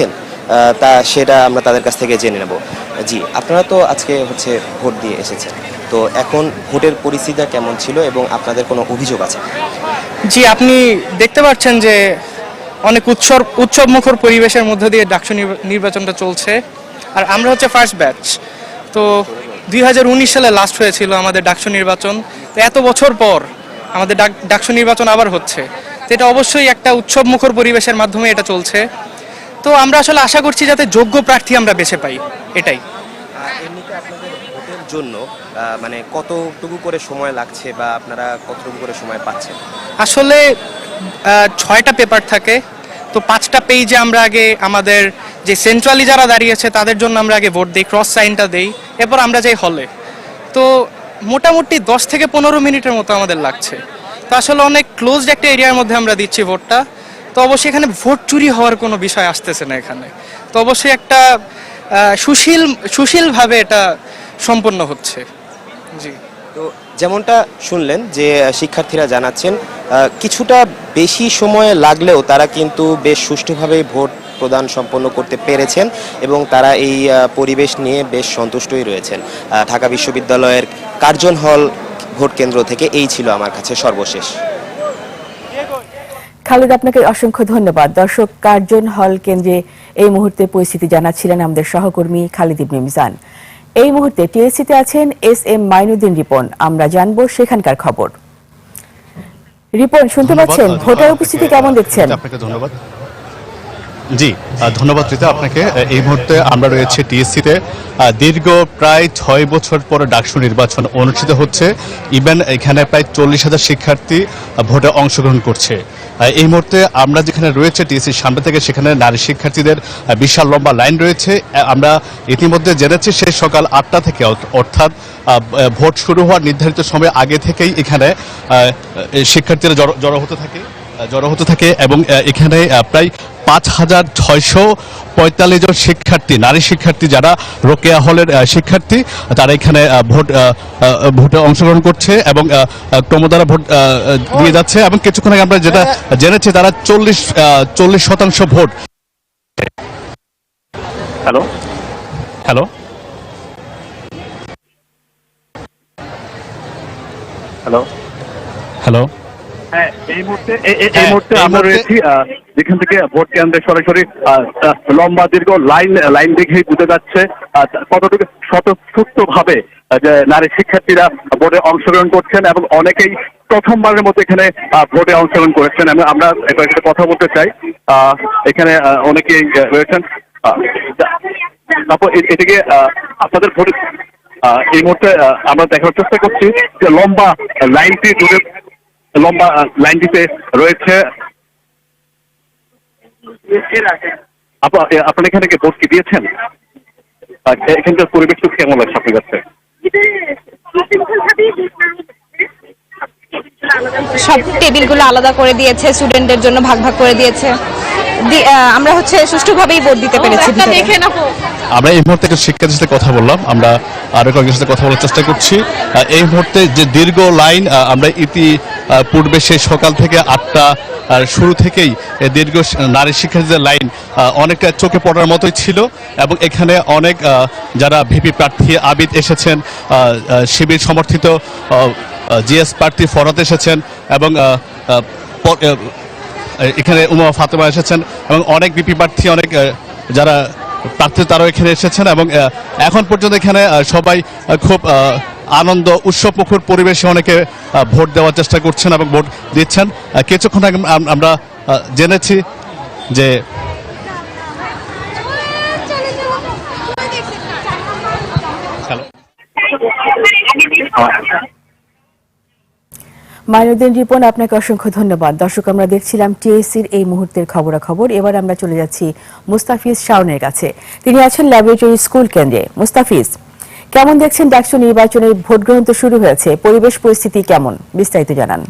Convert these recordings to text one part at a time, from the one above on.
করছেন তা সেটা আমরা তাদের কাছ থেকে জেনে নেব। জি, আপনারা তো আজকে হচ্ছে ভোট দিয়ে এসেছেন। তো এখন ভোটের পরিস্থিতিটা কেমন ছিল এবং আপনাদের কোনো অভিযোগ আছে? জি, আপনি দেখতে পাচ্ছেন যে অনেক উৎসব উৎসবমুখর পরিবেশের মধ্য দিয়ে ডাকসু নির্বাচনটা চলছে। আর আমরা হচ্ছে ফার্স্ট ব্যাচ তো দুই হাজার উনিশ সালে লাস্ট হয়েছিল আমাদের ডাকসু নির্বাচন। তো এত বছর পর আমাদের ডাক, ডাকসু নির্বাচন আবার হচ্ছে। তো এটা অবশ্যই একটা উৎসবমুখর পরিবেশের মাধ্যমে এটা চলছে। তো আমরা আসলে আশা করছি যাতে যোগ্য প্রার্থী আমরা বেছে পাই এটাই। এমনিতে আপনাদের ভোটের জন্য মানে কতটুকু করে সময় লাগছে বা আপনারা কতটুকু করে সময় পাচ্ছেন? আসলে ছয়টা পেপার থাকে তো পাঁচটা পেজে আমরা আগে আমাদের যে সেন্ট্রালি যারা দাঁড়িয়েছে তাদের জন্য আমরা আগে ভোট দিই ক্রস সাইনটা দেই এরপর আমরা যাই হলে তো মোটামুটি দশ থেকে পনেরো মিনিটের মতো আমাদের লাগছে। তো আসলে অনেক ক্লোজড একটা এরিয়ার মধ্যে আমরা দিচ্ছি ভোটটা। তো অবশ্যই এখানে ভোট চুরি হওয়ার কোনো বিষয় আসতেছে না এখানে। তো অবশ্যই একটা সুশীল, সুশীলভাবে এটা সম্পন্ন হচ্ছে। জি। তো যেমনটা শুনলেন যে শিক্ষার্থীরা জানাচ্ছেন কিছুটা বেশি সময় লাগলেও তারা কিন্তু বেশ সুষ্ঠুভাবেই ভোট প্রদান সম্পন্ন করতে পেরেছেন এবং তারা এই পরিবেশ নিয়ে বেশ সন্তুষ্টই রয়েছেন। ঢাকা বিশ্ববিদ্যালয়ের কার্জন হল ভোট কেন্দ্র থেকে, এই ছিল আমার কাছে সর্বশেষ। খালেদ আপনাকে অসংখ্য ধন্যবাদ। দর্শক কার্জন হল কেন্দ্রে এই মুহূর্তে পরিস্থিতি জানাচ্ছিলেন আমাদের সহকর্মী খালিদ ইবনে মিজান। এই মুহূর্তে টিএসসিতে আছেন এস এম মাইনুদ্দিন রিপন। আমরা জানব সেখানকার খবর। রিপন শুনতে পাচ্ছেন? ভোটার উপস্থিতি কেমন দেখছেন? আপনাকে ধন্যবাদ। জি ধন্যবাদ রীতা আপনাকে। এই মুহূর্তে আমরা রয়েছে টিএসসিতে। দীর্ঘ প্রায় ছয় বছর পর ডাকসু নির্বাচন অনুষ্ঠিত হচ্ছে। ইভেন এখানে প্রায় চল্লিশ হাজার শিক্ষার্থী ভোটে অংশগ্রহণ করছে। এই মুহূর্তে আমরা যেখানে রয়েছে টিএসির সামনে থেকে, সেখানে নারী শিক্ষার্থীদের বিশাল লম্বা লাইন রয়েছে। আমরা ইতিমধ্যে জেনেছি সেই সকাল আটটা থেকে অর্থাৎ ভোট শুরু হওয়ার নির্ধারিত সময় আগে থেকেই এখানে শিক্ষার্থীরা জড়ো- জড়ো হতে থাকে জড়ো হতে থাকে এবং এখানে প্রায় পাঁচ হাজার ছয়শো পঁয়তাল্লিশ জন শিক্ষার্থী নারী শিক্ষার্থী যারা রোকেয়া হলের শিক্ষার্থী তারা এখানে ভোট ভোটে অংশগ্রহণ করছে এবং ক্রমদ্বারা ভোট দিয়ে যাচ্ছে এবং কিছুক্ষণ আগে আমরা যেটা জেনেছি তারা চল্লিশ চল্লিশ শতাংশ vote. Hello? Hello? Hello? Hello? হ্যাঁ এই মুহূর্তে এই হ্যাঁ, মুহূর্তে আমরা রয়েছি যেখান থেকে ভোট কেন্দ্রে সরাসরি লম্বা দীর্ঘ লাইন লাইন দেখেই বুঝে যাচ্ছে কতটুকু স্বতঃস্ফূর্ত ভাবে যে নারী শিক্ষার্থীরা ভোটে অংশগ্রহণ করছেন এবং অনেকেই প্রথমবারের মতো এখানে ভোটে অংশগ্রহণ করেছেন। আমি- আমরা এবার একটা কথা বলতে চাই। এখানে অনেকেই রয়েছেন। তারপর এদিকে আপনাদের ভোটে এই মুহূর্তে আমরা দেখার চেষ্টা করছি যে লম্বা লাইনটি জুড়ে লম্বা লাইনটিতে রয়েছে। আপা- এ, আপনারা এখানে কি ভোট কি দিয়েছেন? এখানকার পরিবেশটা কেমন লাগছে আপনার কাছে? সব টেবিলগুলো আলাদা করে দিয়েছে স্টুডেন্টদের জন্য ভাগ ভাগ করে দিয়েছে। আহ, আমরা হচ্ছে সুষ্ঠুভাবেই ভোট দিতে পেরেছি। আমরা এই মুহূর্তে একটা শিক্ষার্থীর সাথে কথা বললাম আমরা আরও কয়েকজনের সাথে কথা বলার চেষ্টা করছি। এই মুহূর্তে যে দীর্ঘ লাইন আহ, আমরা ইতি পূর্বে সেই সকাল থেকে আটটা শুরু থেকেই দীর্ঘ নারী শিক্ষার্থীদের লাইন অনেকটা চোখে পড়ার মতোই ছিল এবং এখানে অনেক যারা ভিপি প্রার্থী আবিদ এসেছেন শিবির সমর্থিত জিএস প্রার্থী ফরত এসেছেন এবং এখানে উমা ফাতেমা এসেছেন এবং অনেক বিপি প্রার্থী, অনেক যারা প্রার্থী তারাও এখানে এসেছেন এবং এখন পর্যন্ত এখানে সবাই খুব আনন্দ উৎসব মুখর পরিবেশে অনেকে ভোট দেওয়ার চেষ্টা করছেন এবং ভোট দিচ্ছেন। কিছুক্ষণ আগে আমরা জেনেছি যে মাইনুদ্দিন রিপন, আপনাকে অসংখ্য ধন্যবাদ। দর্শক, আমরা দেখছিলাম টিএসসির এই মুহূর্তের খবরাখবর। এবার আমরা চলে যাচ্ছি মুস্তাফিজ শাওনের কাছে। তিনি আছেন ল্যাবরেটরি স্কুল কেন্দ্রে। মুস্তাফিজ কেমন দেখছেন ডাকসু নির্বাচনের ভোট গ্রহণ তো শুরু হয়েছে, পরিবেশ পরিস্থিতি কেমন? বিস্তারিত জানান।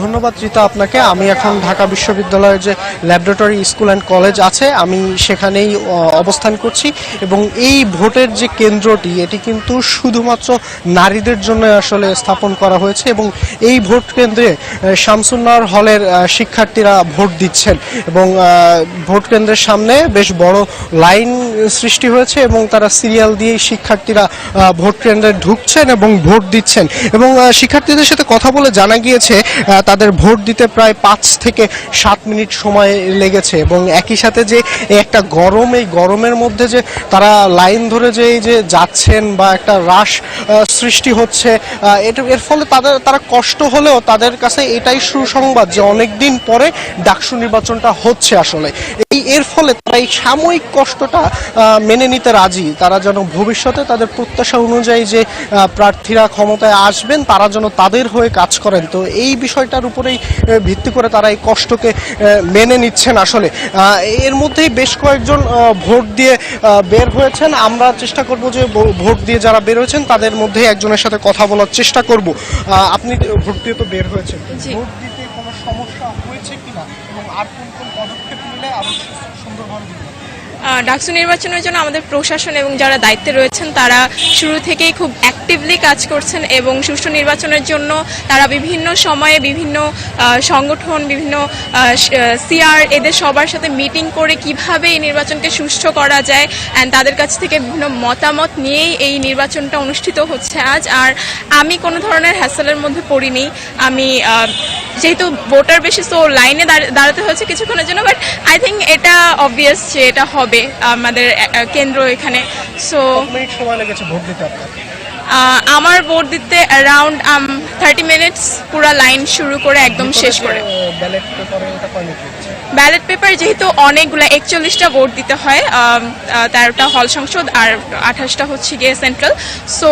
ধন্যবাদ রীতা আপনাকে। আমি এখন ঢাকা বিশ্ববিদ্যালয়ের যে ল্যাবরেটরি স্কুল অ্যান্ড কলেজ আছে, আমি সেখানেই অবস্থান করছি এবং এই ভোটের যে কেন্দ্রটি, এটি কিন্তু শুধুমাত্র নারীদের জন্য আসলে স্থাপন করা হয়েছে এবং এই ভোট কেন্দ্রে শামসুন্নার হলের শিক্ষার্থীরা ভোট দিচ্ছেন এবং ভোট কেন্দ্রের সামনে বেশ বড় লাইন সৃষ্টি হয়েছে এবং তারা সিরিয়াল দিয়েই শিক্ষার্থীরা ভোট কেন্দ্রে ঢুকছেন এবং ভোট দিচ্ছেন। এবং শিক্ষার্থীদের সাথে কথা বলে জানা গিয়েছে তাদের ভোট দিতে প্রায় পাঁচ থেকে সাত মিনিট সময় লেগেছে এবং একই সাথে যে একটা গরম, এই গরমের মধ্যে যে তারা লাইন ধরে যে এই যে যাচ্ছেন বা একটা রাশ সৃষ্টি হচ্ছে এটা এর ফলে তাদের, তারা কষ্ট হলেও তাদের কাছে এটাই সুসংবাদ যে অনেক দিন পরে ডাকসু নির্বাচনটা হচ্ছে আসলে। এই, এর ফলে তারা এই সাময়িক কষ্টটা মেনে নিতে রাজি। তারা যেন ভবিষ্যতে তাদের প্রত্যাশা অনুযায়ী যে প্রার্থীরা ক্ষমতায় আসবেন তারা যেন তাদের হয়ে কাজ করেন। তো এই বিষয়টার উপরেই ভিত্তি করে তারা এই কষ্টকে মেনে নিচ্ছেন আসলে। এর মধ্যেই বেশ কয়েকজন ভোট দিয়ে বের হয়েছেন। আমরা চেষ্টা করব যে ভোট দিয়ে যারা বের হয়েছেন তাদের মধ্যে একজনের সাথে কথা বলার চেষ্টা করব। আপনি ভোট দিয়ে তো বের হয়েছেন। ভোট দিতে কোনো সমস্যা হয়েছে কিনা? এবং আর কোন কোন পদক্ষেপ নিলে আরও ডাকসু নির্বাচনের জন্য আমাদের প্রশাসন এবং যারা দায়িত্বে রয়েছেন, তারা শুরু থেকেই খুব অ্যাক্টিভলি কাজ করছেন এবং সুষ্ঠু নির্বাচনের জন্য তারা বিভিন্ন সময়ে বিভিন্ন সংগঠন, বিভিন্ন সিআর এদের সবার সাথে মিটিং করে কীভাবে এই নির্বাচনকে সুষ্ঠু করা যায় অ্যান্ড তাদের কাছ থেকে বিভিন্ন মতামত নিয়েই এই নির্বাচনটা অনুষ্ঠিত হচ্ছে আজ। আর আমি কোনো ধরনের হ্যাসেলের মধ্যে পড়িনি। আমি যেহেতু ভোটার বেশি সো লাইনে দাঁড়াতে হয়েছে কিছুক্ষণের জন্য বাট আই থিঙ্ক এটা অবভিয়াস যে এটা হবে আমাদের কেন্দ্র এখানে। সো সময় লেগেছে ভোট দিতে আমার ভোট দিতে অ্যারাউন্ড থার্টি মিনিটস পুরো লাইন শুরু করে একদম শেষ করে। পেপারে ব্যালট পেপার যেহেতু অনেকগুলো একচল্লিশটা ভোট দিতে হয় তেরোটা হল সংসদ আর আঠাশটা হচ্ছে গিয়ে সেন্ট্রাল সো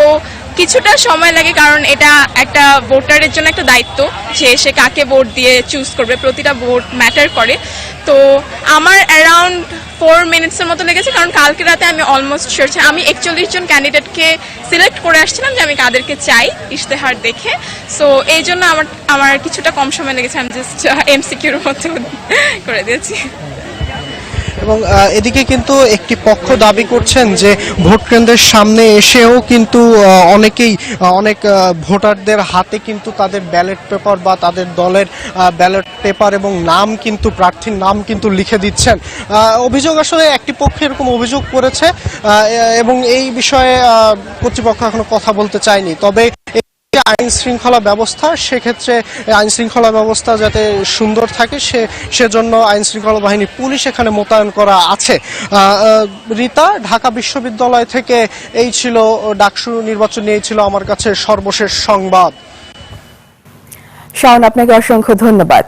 কিছুটা সময় লাগে, কারণ এটা একটা ভোটারের জন্য একটা দায়িত্ব যে সে কাকে ভোট দিয়ে চুজ করবে, প্রতিটা ভোট ম্যাটার করে। তো আমার অ্যারাউন্ড ফোর মিনিটসের মতো লেগেছে, কারণ কালকে রাতে আমি অলমোস্ট শিওর আমি একচল্লিশ জন ক্যান্ডিডেটকে সিলেক্ট করে আসছিলাম যে আমি কাদেরকে চাই ইশতেহার দেখে। সো এই জন্য আমার আমার কিছুটা কম সময় লেগেছে, আমি জাস্ট এমসিকিউর মতো করে দিয়েছি। এবং এদিকে কিন্তু একটি পক্ষ দাবি করছেন যে ভোট কেন্দ্রের সামনে এসেও কিন্তু অনেকেই অনেক ভোটারদের হাতে কিন্তু তাদের ব্যালট পেপার বা তাদের দলের ব্যালট পেপার এবং নাম কিন্তু, প্রার্থীর নাম কিন্তু লিখে দিচ্ছেন। অভিযোগ আসলে একটি পক্ষ এরকম অভিযোগ করেছে এবং এই বিষয়ে কর্তৃপক্ষ এখনও কথা বলতে চায়নি। তবে আইন শৃঙ্খলা ব্যবস্থা, সেক্ষেত্রে আইন শৃঙ্খলা ব্যবস্থা যাতে সুন্দর থাকে, সে, সেজন্য আইন শৃঙ্খলা বাহিনী পুলিশ এখানে মোতায়েন করা আছে। রীতা, ঢাকা বিশ্ববিদ্যালয় থেকে এই ছিল ডাকসু নির্বাচন নিয়ে ছিল আমার কাছে সর্বশেষ সংবাদ। শাওন, আপনাকে অসংখ্য ধন্যবাদ।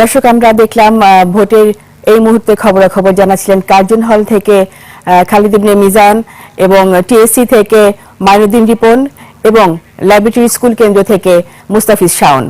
দর্শক, আমরা দেখলাম ভোটের এই মুহূর্তে খবরাখবর জানাচ্ছিলেন কার্জন হল থেকে খালিদ ইবনে মিজান এবং টিএসসি থেকে মাইনুদ্দিন রিপন। এবং ল্যাবরেটরি স্কুল কেন্দ্র থেকে মুস্তাফিজ শাওন।